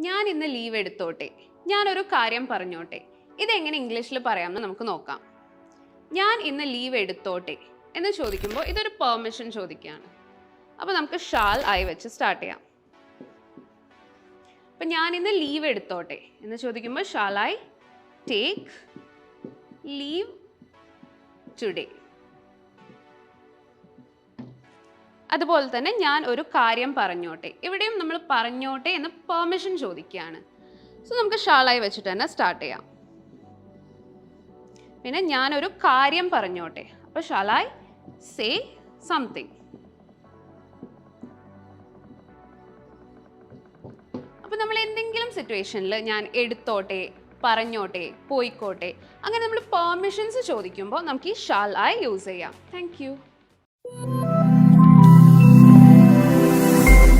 ഞാൻ ഇന്ന് ലീവ് എടുത്തോട്ടെ? ഞാനൊരു കാര്യം പറഞ്ഞോട്ടെ? ഇതെങ്ങനെ ഇംഗ്ലീഷിൽ പറയാമെന്ന് നമുക്ക് നോക്കാം. ഞാൻ ഇന്ന് ലീവ് എടുത്തോട്ടെ? എന്ന് ചോദിക്കുമ്പോൾ ഇതൊരു പെർമിഷൻ ചോദിക്കുകയാണ്. അപ്പോൾ നമുക്ക് ഷാൽ ആയി വെച്ച് സ്റ്റാർട്ട് ചെയ്യാം. അപ്പം ഞാൻ ഇന്ന് ലീവ് എടുത്തോട്ടെ? എന്ന് ചോദിക്കുമ്പോൾ shall I take leave today അതുപോലെ തന്നെ ഞാൻ ഒരു കാര്യം പറഞ്ഞോട്ടെ. ഇവിടെയും നമ്മൾ പറഞ്ഞോട്ടെ എന്ന് പെർമിഷൻ ചോദിക്കുകയാണ്. സോ നമുക്ക് ഷാളായി വെച്ചിട്ട് തന്നെ സ്റ്റാർട്ട് ചെയ്യാം. പിന്നെ ഞാനൊരു കാര്യം പറഞ്ഞോട്ടെ. അപ്പോൾ ഷാലായി സേ സംതിങ് അപ്പോൾ നമ്മൾ എന്തെങ്കിലും സിറ്റുവേഷനിൽ ഞാൻ എടുത്തോട്ടെ പറഞ്ഞോട്ടെ പോയിക്കോട്ടെ അങ്ങനെ നമ്മൾ പെർമിഷൻസ് ചോദിക്കുമ്പോൾ നമുക്ക് ഈ ഷാൽ ആയി യൂസ് ചെയ്യാം. Thank